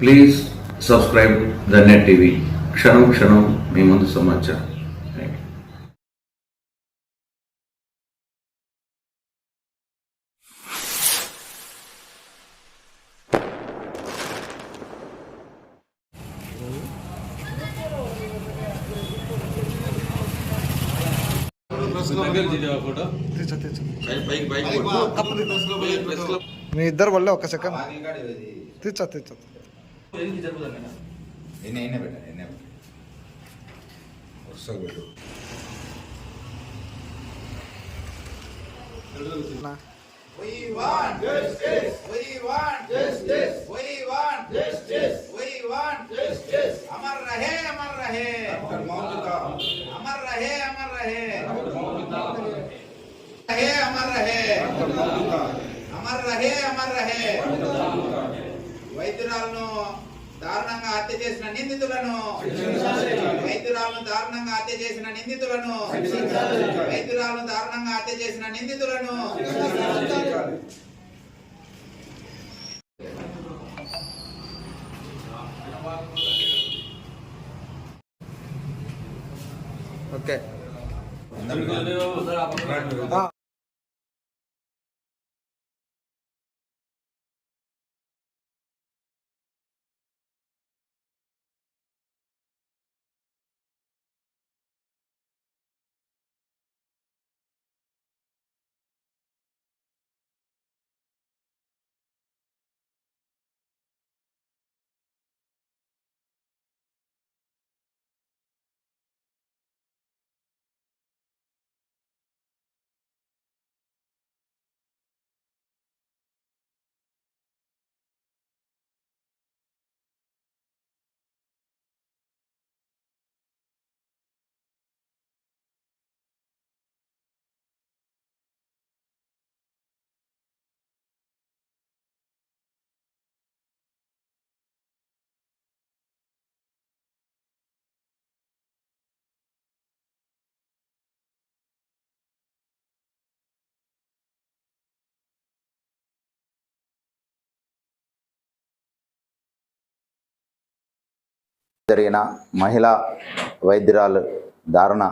please subscribe the net TV క్షణం క్షణం మీ ముందు సమాచారం థ్యాంక్ యూ మీ ఇద్దరు వల్లే ఒక సెకండ్ എനിക്ക് ചെറുപ്പം തന്നെ എന്നെ എന്നെ വിട്ട എന്നെ വിട്ട വർഷം വിട്ടു We want justice. We want justice. We want justice. We want justice. अमर रहे अमर रहे अमर रहे अमर रहे रहे अमर रहे अमर रहे अमर रहे వైద్యురాలను దారుణంగా హత్య చేసిన నిందితులను వైద్యురాలను దారుణంగా హత్య చేసిన నిందితులను వైద్యురాలను దారుణంగా హత్య చేసిన నిందితులను. ఓకే. జరిగిన మహిళా వైద్యురాలు దారుణ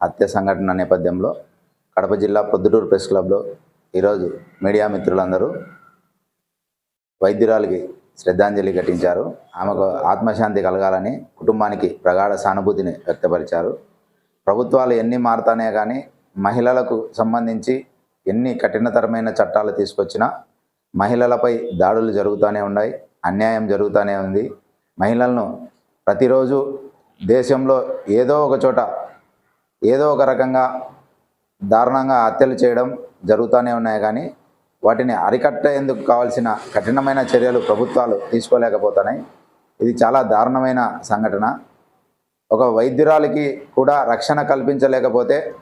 హత్య సంఘటన నేపథ్యంలో కడప జిల్లా పొద్దుటూరు ప్రెస్ క్లబ్లో ఈరోజు మీడియా మిత్రులందరూ వైద్యురాలికి శ్రద్ధాంజలి ఘటించారు. ఆమెకు ఆత్మశాంతి కలగాలని కుటుంబానికి ప్రగాఢ సానుభూతిని వ్యక్తపరిచారు. ప్రభుత్వాలు ఎన్ని మారుతానే కానీ మహిళలకు సంబంధించి ఎన్ని కఠినతరమైన చట్టాలు తీసుకొచ్చినా మహిళలపై దాడులు జరుగుతూనే ఉన్నాయి అన్యాయం జరుగుతూనే ఉంది. మహిళలను ప్రతిరోజు దేశంలో ఏదో ఒక చోట ఏదో ఒక రకంగా దారుణంగా హత్యలు చేయడం జరుగుతూనే ఉన్నాయి కానీ వాటిని అరికట్టేందుకు కావాల్సిన కఠినమైన చర్యలు ప్రభుత్వాలు తీసుకోలేకపోతున్నాయి. ఇది చాలా దారుణమైన సంఘటన. ఒక వైద్యురాలికి కూడా రక్షణ కల్పించలేకపోతే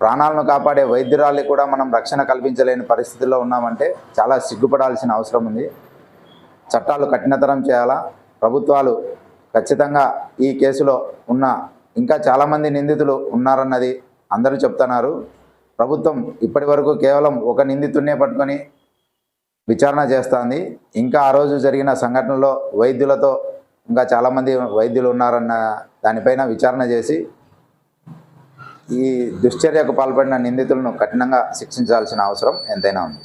ప్రాణాలను కాపాడే వైద్యురాలికి కూడా మనం రక్షణ కల్పించలేని పరిస్థితుల్లో ఉన్నామంటే చాలా సిగ్గుపడాల్సిన అవసరం ఉంది. చట్టాలు కఠినతరం చేయాలా? ప్రభుత్వాలు ఖచ్చితంగా ఈ కేసులో ఉన్న ఇంకా చాలామంది నిందితులు ఉన్నారన్నది అందరూ చెప్తున్నారు. ప్రభుత్వం ఇప్పటి వరకు కేవలం ఒక నిందితుడినే పట్టుకొని విచారణ చేస్తుంది. ఇంకా ఆ రోజు జరిగిన సంఘటనలో వైద్యులతో ఇంకా చాలామంది వైద్యులు ఉన్నారన్న దానిపైన విచారణ చేసి ఈ దుశ్చర్యకు పాల్పడిన నిందితులను కఠినంగా శిక్షించాల్సిన అవసరం ఎంతైనా ఉంది.